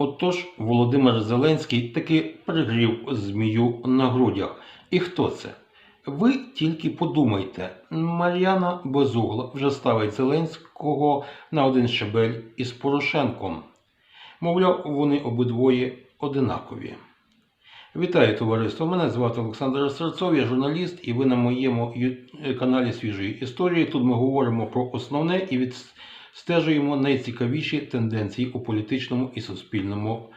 Отож, Володимир Зеленський таки пригрів змію на грудях. І хто це? Ви тільки подумайте, Мар'яна Безугла вже ставить Зеленського на один щебель із Порошенком. Мовляв, вони обидвоє одинакові. Вітаю товариство! Мене звати Олександр Серцов, я журналіст, і ви на моєму каналі Свіжої історії. Тут ми говоримо про основне і відстежуємо найцікавіші тенденції у політичному і суспільному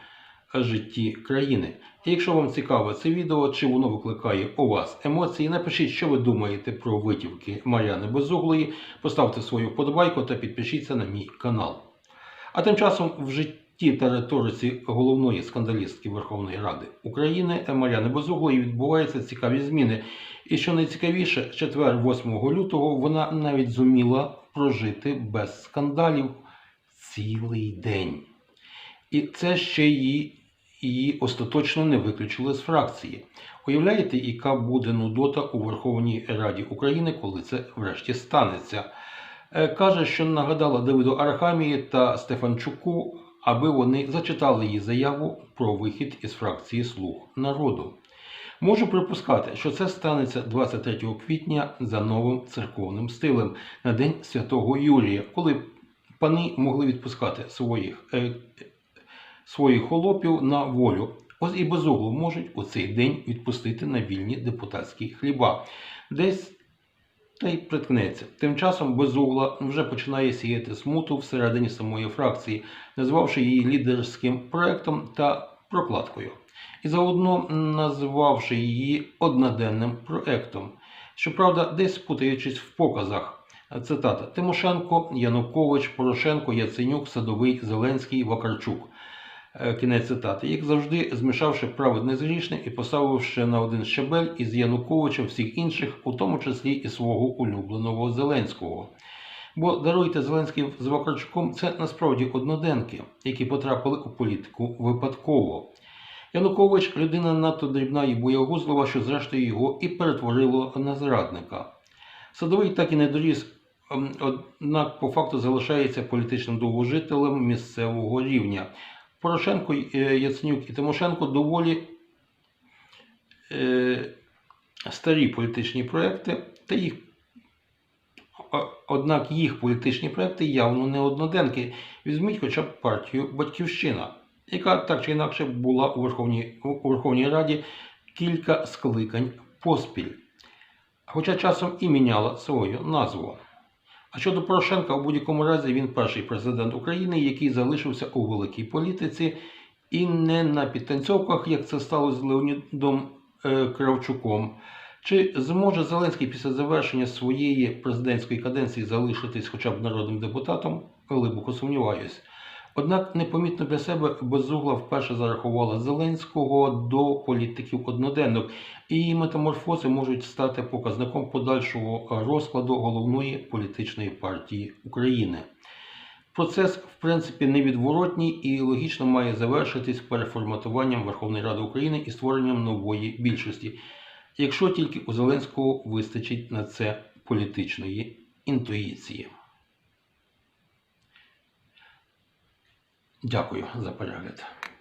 житті країни. І якщо вам цікаве це відео, чи воно викликає у вас емоції, напишіть, що ви думаєте про витівки Мар'яни Безуглої, поставте свою вподобайку та підпишіться на мій канал. А тим часом в житті та риториці головної скандалістки Верховної Ради України Мар'яни Безуглої відбуваються цікаві зміни. І що найцікавіше, четвер, 8 лютого, вона навіть зуміла прожити без скандалів цілий день. І це ще її, її остаточно не виключили з фракції. Уявляєте, яка буде нудота у Верховній Раді України, коли це врешті станеться? Е, Каже, що нагадала Давиду Арахамії та Стефанчуку, аби вони зачитали її заяву про вихід із фракції Слуг народу. Можу припускати, що це станеться 23 квітня за новим церковним стилем на День Святого Юрія, коли пани могли відпускати своїх, е, своїх холопів на волю. Ось і безуглу можуть у цей день відпустити на вільні депутатські хліба. Десь та й приткнеться. Тим часом Безугла вже починає сіяти смуту всередині самої фракції, назвавши її лідерським проектом та прокладкою, і заодно назвавши її одноденним проектом. Щоправда, десь путаючись в показах. Цитата Тимошенко, Янукович, Порошенко, Яценюк, Садовий, Зеленський, Вакарчук. Е, Кінець цитати. Як завжди, змішавши праведне з грішним і поставивши на один щабель із Януковичем всіх інших, у тому числі і свого улюбленого Зеленського. Бо даруйте Зеленський з Вакарчуком це насправді одноденки, які потрапили у політику випадково. Янукович людина надто дрібна і боягузлива, що зрештою його і перетворило на зрадника. Садовий так і не доріс, ем, однак по факту залишається політичним довгожителем місцевого рівня. Порошенко, е, Яценюк і Тимошенко доволі е, старі політичні проекти, та їх, однак їх політичні проекти явно не одноденки. Візьміть хоча б партію Батьківщина, яка так чи інакше була у Верховній, у Верховній Раді кілька скликань поспіль, хоча часом і міняла свою назву. А щодо Порошенка, у будь-якому разі він перший президент України, який залишився у великій політиці і не на підтанцьовках, як це сталося з Леонідом е, Кравчуком. Чи зможе Зеленський після завершення своєї президентської каденції залишитись хоча б народним депутатом? Глибоко сумніваюсь. Однак непомітно для себе Безугла вперше зарахувала Зеленського до політиків одноденок, і метаморфози можуть стати показником подальшого розкладу головної політичної партії України. Процес, в принципі, невідворотній і логічно має завершитись переформатуванням Верховної Ради України і створенням нової більшості, якщо тільки у Зеленського вистачить на це політичної інтуїції. Дякую за перегляд.